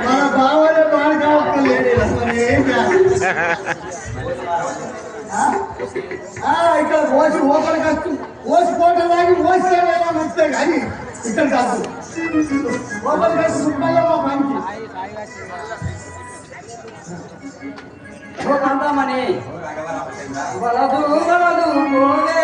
మన బావలే బాగా కావట్లేదు ఏం ఇక్కడ ఓసి ఓపెన్ వస్తు ఓసి కోట లాగి ఓసి ఏమైనా మంచిదే కానీ ఇక్కడ కాదు. ఓపెన్ వచ్చి సుబ్బయ్యమ్మ మనకి అందామని వలదు వలదు పోలే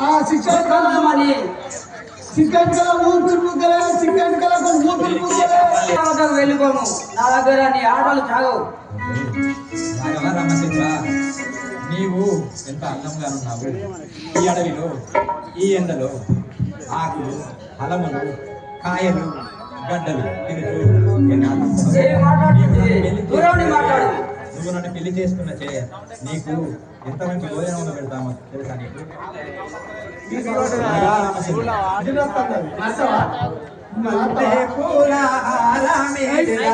ఆ చికెన్ కల అందామని చికెన్ కల ఊపిరి ముద్దలే చికెన్ కల ఊపిరి ముద్దలే వెళ్ళిపోము నా దగ్గర నీ ఆటలు చాగవు. నీవు ఎంత అందంగా ఉన్నావు. ఈ అడవిలో ఈ ఎండలో ఆకులు ఫలములు కాయలు గడ్డలు. నువ్వు నన్ను పెళ్ళి చేసుకున్న చే నీకు ఎంత మంచి భోజనం పెడతామో తెలుసా నీకు రాఘవ రామచంద్ర. మల్లె పూల హారమేదిరా.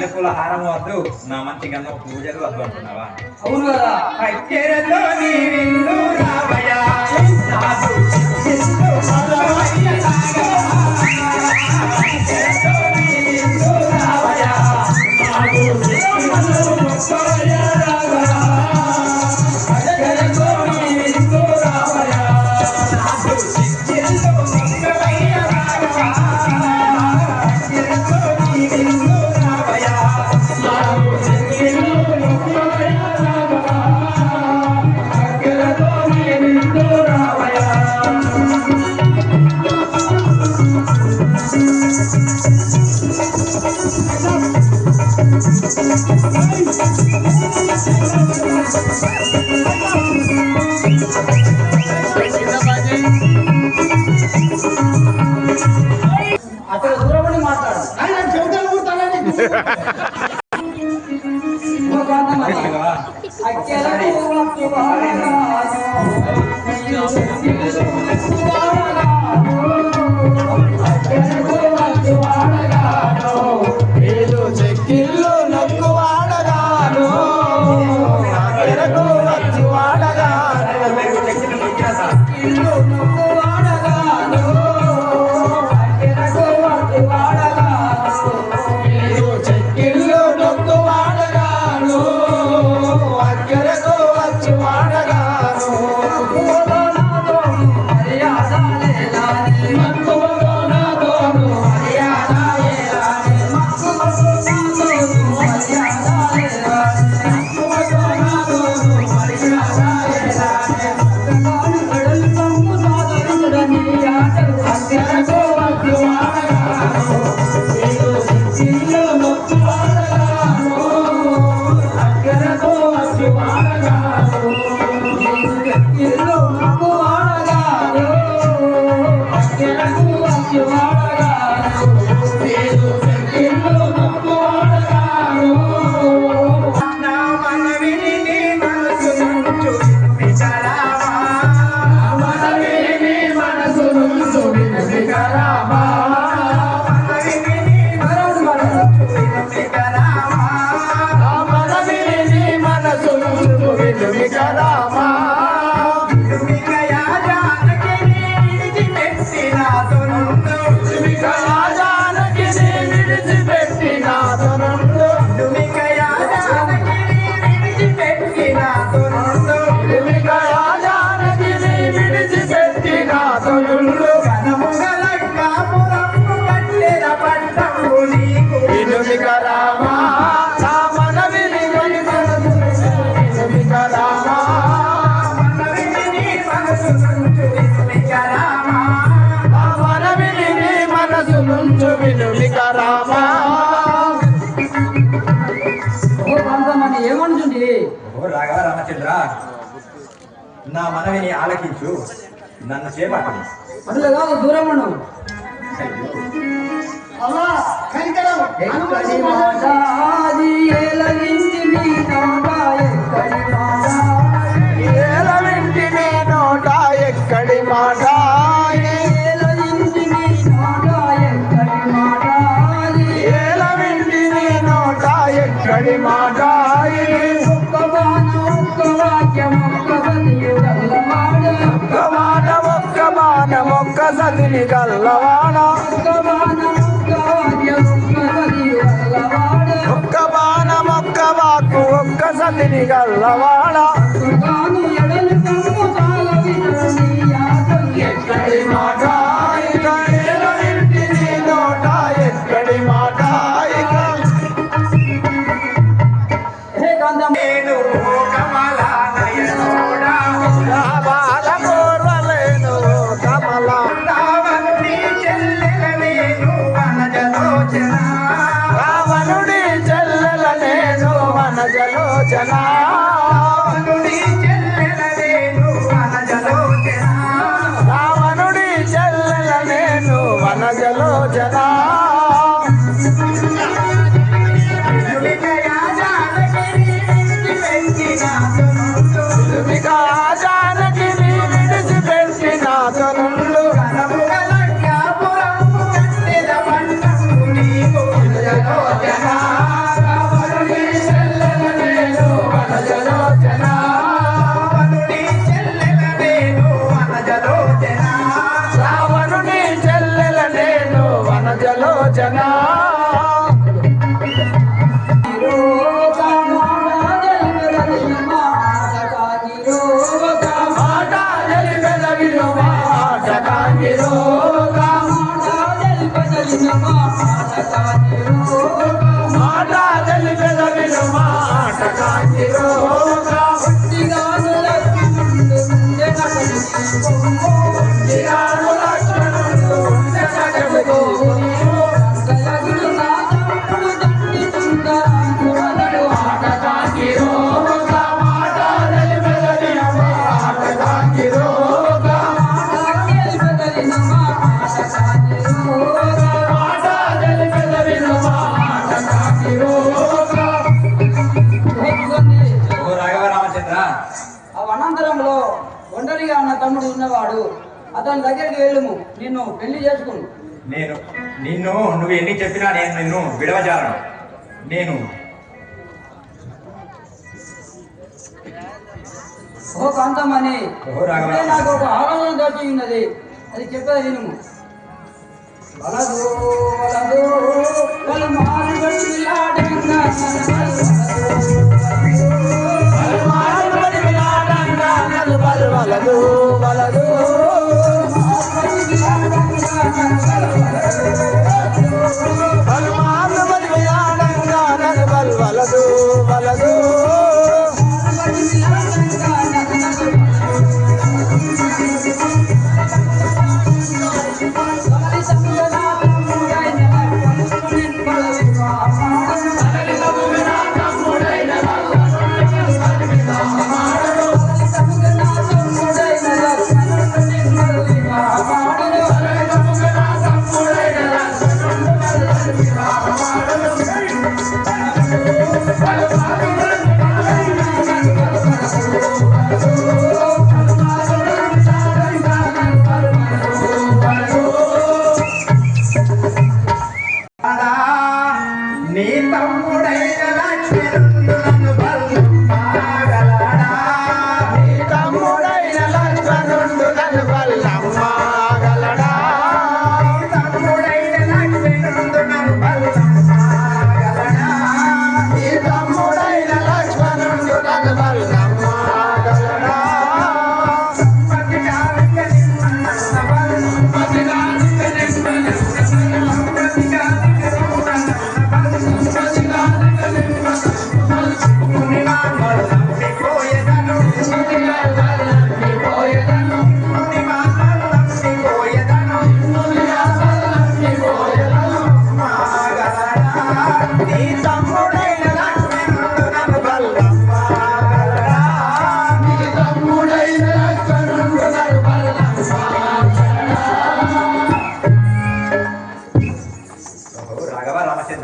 మల్లెపూల వద్దు. నా మంచి గన్న పూజలు వద్దు అంటున్నావా అవును కదా. మాటని ఆలకించు. నన్ను చేపట్టను అసలు కాదు దూరం ఉండవు అలా కనికరం ఆది ఒక్క సతిని గల్లవాడా? వెళ్ళుము నిన్ను పెళ్ళి చేసుకును నేను నిన్ను నువ్వు ఎన్ని చెప్పినా నేను నిన్ను విడవజాలను నేను ఓ. ఇప్పుడే నాకు ఒక ఆలోచన తోచి ఉన్నది అది చెప్పేది వినుము వలదు వలదు వల మారు వెళ్ళాడంగా వలదు వలదు Thank you.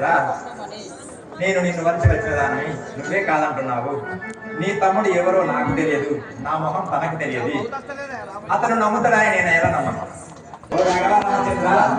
రాఘవ నేను నిన్ను వలసి వచ్చినదాన్ని నువ్వే కాదంటున్నావు. నీ తమ్ముడు ఎవరో నాకు తెలియదు. నా మొహం తనకు తెలియదు. అతను నమ్ముతాడని నేను ఎలా నమ్మను? ఓ రామచంద్ర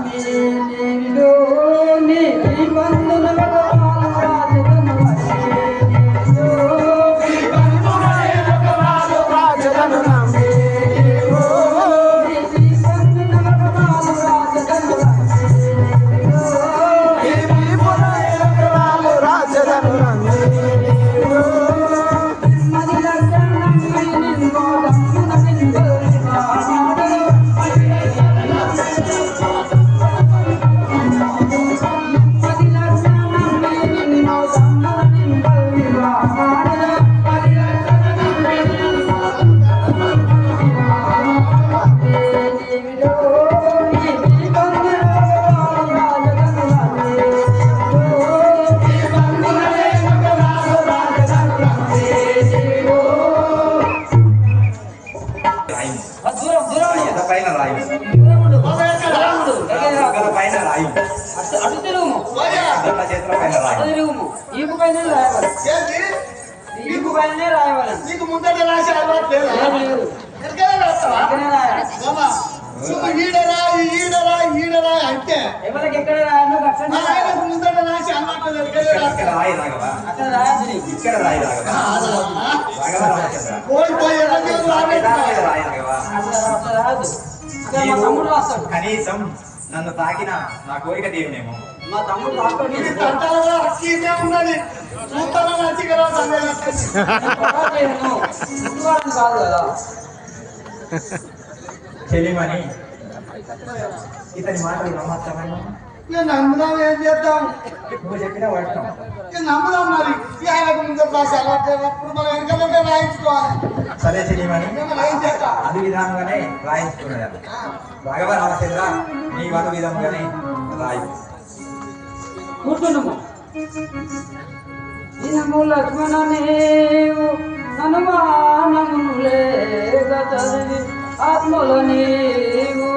కనీసం నన్ను తాకిన నా కోరిక తీరునేమో. మా తమ్ముడు అక్కీనే ఉన్నది. చూస్తాను కాదు కదా. చెలిమని ఇతని మాటలు నమ్మచ్చమైన ఇక నమ్ముదాం ఏం చేద్దాం? నువ్వు చెప్పిన వాడతాం. ఇక నమ్ముదాం మరి? ఇక ఆయనకు ముందట రాసి అలవాటు మనం వెనకాలంటే రాయించుకోవాలి. సరే చేద్దాం? అది విధానంగానే రాయించుకున్నాడు రాఘవ రామచంద్ర నీ వను విధంగానే రాయి. కూర్చుండము. దినము లక్ష్మణ నీవు హనుమానమును లేక చదివి ఆత్మలో నీవు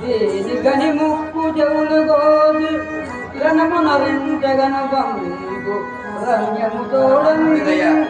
దీని గని రాజ్యములు గోది రణమున రెండగన బంగు రణ్యము తోడంది తెలియదు.